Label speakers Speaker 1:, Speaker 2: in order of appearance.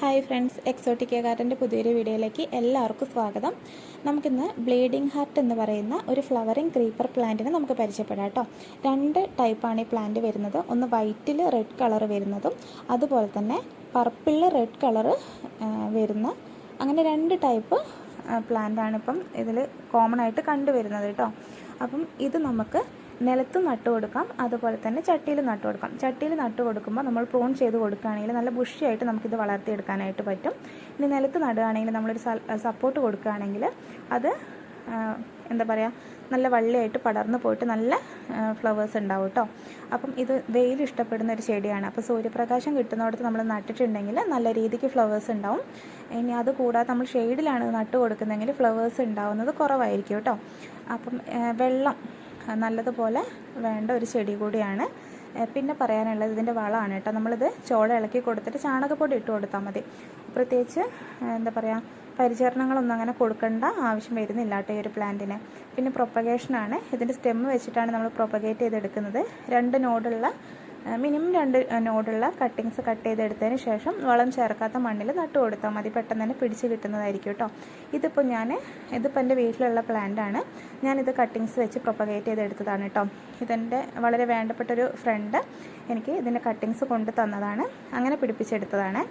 Speaker 1: Hi friends exotic ഗാർഡന്റെ പുതിയൊരു വീഡിയോയിലേക്ക് എല്ലാവർക്കും സ്വാഗതം. നമുക്കിന്ന് ബ്ലീഡിംഗ് ഹാർട്ട് എന്ന് പറയുന്ന ഒരു ഫ്ലവറിങ് ക്രീപ്പർ പ്ലാന്റിനെ നമുക്ക് പരിചയപ്പെടാം കേട്ടോ. രണ്ട് ടൈപ്പാണ് ഈ പ്ലാന്റ് വരുന്നത്. ഒന്ന് വൈറ്റിൽ റെഡ് കളർ വരുന്നതും അതുപോലെ തന്നെ പർപ്പിളിൽ റെഡ് കളർ വരുന്ന അങ്ങനെ രണ്ട് ടൈപ്പ് പ്ലാന്റാണ് ഇപ്പം ഇതിൽ കോമൺ ആയിട്ട് കണ്ടുവരുന്നത് കേട്ടോ. അപ്പം ഇത് നമുക്ക് നിലത്ത് നട്ടു കൊടുക്കാം. അതുപോലെ തന്നെ ചട്ടിയിൽ നട്ടു കൊടുക്കാം. ചട്ടിയിൽ നട്ടു കൊടുക്കുമ്പോൾ നമ്മൾ പ്രൂൺ ചെയ്ത് കൊടുക്കുകയാണെങ്കിൽ നല്ല ബുഷിയായിട്ട് നമുക്കിത് വളർത്തിയെടുക്കാനായിട്ട് പറ്റും. ഇനി നിലത്ത് നടുകയാണെങ്കിൽ നമ്മളൊരു സപ്പോർട്ട് കൊടുക്കുകയാണെങ്കിൽ അത് എന്താ പറയുക നല്ല വള്ളിയായിട്ട് പടർന്നു പോയിട്ട് നല്ല ഫ്ലവേഴ്സ് ഉണ്ടാവും കേട്ടോ അപ്പം ഇത് വെയിൽ ഇഷ്ടപ്പെടുന്ന ഒരു ചെടിയാണ്. അപ്പോൾ സൂര്യപ്രകാശം കിട്ടുന്നിടത്ത് നമ്മൾ നട്ടിട്ടുണ്ടെങ്കിൽ നല്ല രീതിക്ക് ഫ്ലവേഴ്സ് ഉണ്ടാവും. ഇനി അത് കൂടാതെ നമ്മൾ ഷെയ്ഡിലാണ് നട്ടു കൊടുക്കുന്നതെങ്കിൽ ഫ്ലവേഴ്സ് ഉണ്ടാവുന്നത് കുറവായിരിക്കും കേട്ടോ അപ്പം വെള്ളം നല്ലതുപോലെ വേണ്ട ഒരു ചെടി കൂടിയാണ്. പിന്നെ പറയാനുള്ളത് ഇതിന്റെ വളമാണ് കേട്ടോ. നമ്മളിത് ചോള ഇളക്കി കൊടുത്തിട്ട് ചാണകപ്പൊടി ഇട്ട് കൊടുത്താൽ മതി. പ്രത്യേകിച്ച് എന്താ പറയുക പരിചരണങ്ങളൊന്നും അങ്ങനെ കൊടുക്കേണ്ട ആവശ്യം വരുന്നില്ല കേട്ടോ ഈ ഒരു പ്ലാന്റിന്. പിന്നെ പ്രൊപ്പഗേഷനാണ്. ഇതിന്റെ സ്റ്റെമ്മ് വെച്ചിട്ടാണ് നമ്മൾ പ്രൊപ്പഗേറ്റ് ചെയ്തെടുക്കുന്നത്. രണ്ട് നോഡുള്ള മിനിമം രണ്ട് നോഡുള്ള കട്ടിങ്സ് കട്ട് ചെയ്തെടുത്തതിന് ശേഷം വളം ചേർക്കാത്ത മണ്ണിൽ നട്ടു കൊടുത്താൽ മതി. പെട്ടെന്ന് തന്നെ പിടിച്ച് കിട്ടുന്നതായിരിക്കും കേട്ടോ ഇതിപ്പോൾ ഞാൻ ഇതിപ്പോൾ എന്റെ വീട്ടിലുള്ള പ്ലാന്റ് ആണ്. ഞാനിത് കട്ടിങ്സ് വെച്ച് പ്രൊപ്പഗേറ്റ് ചെയ്തെടുത്തതാണ് കേട്ടോ ഇതെന്റെ വളരെ വേണ്ടപ്പെട്ടൊരു ഫ്രണ്ട് എനിക്ക് ഇതിന്റെ കട്ടിങ്സ് കൊണ്ട് തന്നതാണ്. അങ്ങനെ പിടിപ്പിച്ചെടുത്തതാണ്.